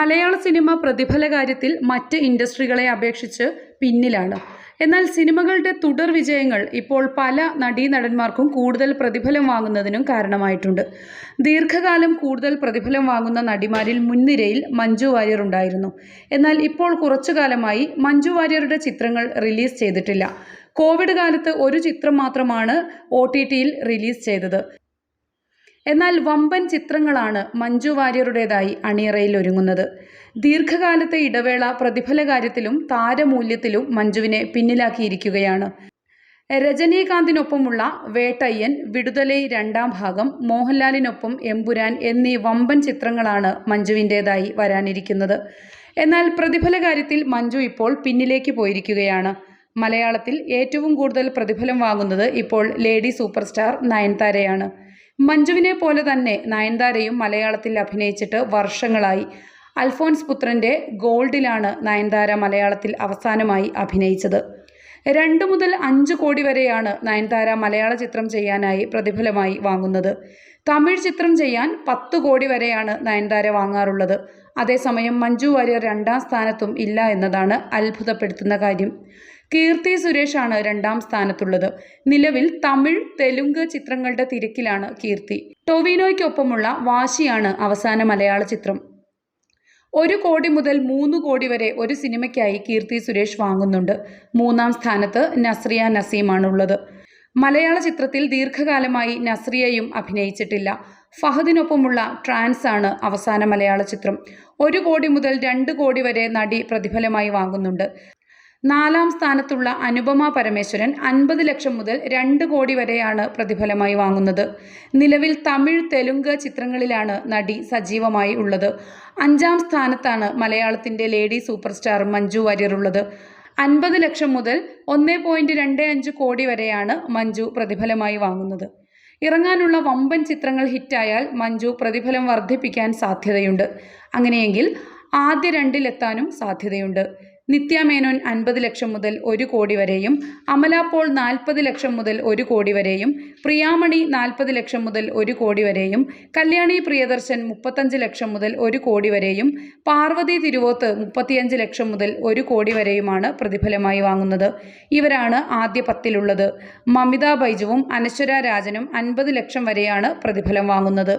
മലയാള cinema പ്രതിഫല കാര്യത്തിൽ മറ്റ് ഇൻഡസ്ട്രികളെ അപേക്ഷിച്ച് പിന്നിലാണ്. എന്നാൽ സിനിമകളുടെ തുടർ വിജയങ്ങൾ ഇപ്പോൾ പല നടീനടന്മാർക്കും കൂടുതൽ പ്രതിഫലം വാങ്ങുന്നതിനും കാരണമായിട്ടുണ്ട്. ദീർഘകാലം കൂടുതൽ പ്രതിഫലം വാങ്ങുന്ന നടിമാരിൽ മുൻനിരയിൽ മഞ്ജു വാര്യർ ഉണ്ടായിരുന്നു. എന്നാൽ ഇപ്പോൾ കുറച്ചു കാലമായി മഞ്ജു വാര്യരുടെ ചിത്രങ്ങൾ റിലീസ് ചെയ്തിട്ടില്ല. കോവിഡ് കാലത്ത് ഒരു ചിത്രം മാത്രമാണ് ഒ ടി ടിയിൽ റിലീസ് ചെയ്തത്. എന്നാൽ വമ്പൻ ചിത്രങ്ങളാണ് മഞ്ജു വാര്യരുടേതായി അണിയറയിൽ ഒരുങ്ങുന്നത്. ദീർഘകാലത്തെ ഇടവേള പ്രതിഫല കാര്യത്തിലും താരമൂല്യത്തിലും മഞ്ജുവിനെ പിന്നിലാക്കിയിരിക്കുകയാണ്. രജനീകാന്തിനൊപ്പമുള്ള വേട്ടയ്യൻ വിടുതലൈ രണ്ടാം ഭാഗം മോഹൻലാലിനൊപ്പം എമ്പുരാൻ എന്നീ വമ്പൻ ചിത്രങ്ങളാണ് മഞ്ജുവിന്റേതായി വരാനിരിക്കുന്നത്. എന്നാൽ പ്രതിഫല കാര്യത്തിൽ മഞ്ജു ഇപ്പോൾ പിന്നിലേക്ക് പോയിരിക്കുകയാണ്. മലയാളത്തിൽ ഏറ്റവും കൂടുതൽ പ്രതിഫലം വാങ്ങുന്നത് ഇപ്പോൾ ലേഡി സൂപ്പർ സ്റ്റാർ നയൻതാരയാണ്. മഞ്ജുവിനെ പോലെ തന്നെ നയൻതാരയും മലയാളത്തിൽ അഭിനയിച്ചിട്ട് വർഷങ്ങളായി. അൽഫോൻസ് പുത്രന്റെ ഗോൾഡിലാണ് നയൻതാര മലയാളത്തിൽ അവസാനമായി അഭിനയിച്ചത്. രണ്ട് മുതൽ അഞ്ച് കോടി വരെയാണ് നയൻതാര മലയാള ചിത്രം ചെയ്യാനായി പ്രതിഫലമായി വാങ്ങുന്നത്. തമിഴ് ചിത്രം ചെയ്യാൻ പത്ത് കോടി വരെയാണ് നയൻതാര വാങ്ങാറുള്ളത്. അതേസമയം മഞ്ജു വാര്യർ രണ്ടാം സ്ഥാനത്തും ഇല്ല എന്നതാണ് അത്ഭുതപ്പെടുത്തുന്ന കാര്യം. കീർത്തി സുരേഷാണ് രണ്ടാം സ്ഥാനത്തുള്ളത്. നിലവിൽ തമിഴ് തെലുങ്ക് ചിത്രങ്ങളുടെ തിരക്കിലാണ് കീർത്തി. ടൊവിനോയ്ക്കൊപ്പമുള്ള വാശിയാണ് അവസാന മലയാള ചിത്രം. ഒരു കോടി മുതൽ മൂന്ന് കോടി വരെ ഒരു സിനിമയ്ക്കായി കീർത്തി സുരേഷ് വാങ്ങുന്നുണ്ട്. മൂന്നാം സ്ഥാനത്ത് നസ്രിയ നസീമാണുള്ളത്. മലയാള ചിത്രത്തിൽ ദീർഘകാലമായി നസ്രിയയും അഭിനയിച്ചിട്ടില്ല. ഫഹദിനൊപ്പമുള്ള ട്രാൻസ് ആണ് അവസാന മലയാള ചിത്രം. ഒരു കോടി മുതൽ രണ്ട് കോടി വരെ നടി പ്രതിഫലമായി വാങ്ങുന്നുണ്ട്. നാലാം സ്ഥാനത്തുള്ള അനുപമ പരമേശ്വരൻ അൻപത് ലക്ഷം മുതൽ രണ്ട് കോടി വരെയാണ് പ്രതിഫലമായി വാങ്ങുന്നത്. നിലവിൽ തമിഴ് തെലുങ്ക് ചിത്രങ്ങളിലാണ് നടി സജീവമായി ഉള്ളത്. അഞ്ചാം സ്ഥാനത്താണ് മലയാളത്തിന്റെ lady super star Manju Warrier ഉള്ളത്. അൻപത് ലക്ഷം മുതൽ ഒന്ന് പോയിന്റ് രണ്ട് അഞ്ച് കോടി വരെയാണ് മഞ്ജു പ്രതിഫലമായി വാങ്ങുന്നത്. ഇറങ്ങാനുള്ള വമ്പൻ ചിത്രങ്ങൾ ഹിറ്റായാൽ മഞ്ജു പ്രതിഫലം വർദ്ധിപ്പിക്കാൻ സാധ്യതയുണ്ട്. അങ്ങനെയെങ്കിൽ ആദ്യ രണ്ടിലെത്താനും സാധ്യതയുണ്ട്. നിത്യ മേനോൻ അൻപത് ലക്ഷം മുതൽ ഒരു കോടി വരെയും അമല പോൾ നാൽപ്പത് ലക്ഷം മുതൽ ഒരു കോടി വരെയും പ്രിയാമണി നാൽപ്പത് ലക്ഷം മുതൽ ഒരു കോടി വരെയും കല്യാണി പ്രിയദർശൻ മുപ്പത്തഞ്ച് ലക്ഷം മുതൽ ഒരു കോടി വരെയും പാർവതി തിരുവോത്ത് മുപ്പത്തിയഞ്ച് ലക്ഷം മുതൽ ഒരു കോടി വരെയുമാണ് പ്രതിഫലമായി വാങ്ങുന്നത്. ഇവരാണ് ആദ്യ പത്തിലുള്ളത്. മമിത ബൈജുവും അനശ്വര രാജനും അൻപത് ലക്ഷം വരെയാണ് പ്രതിഫലം വാങ്ങുന്നത്.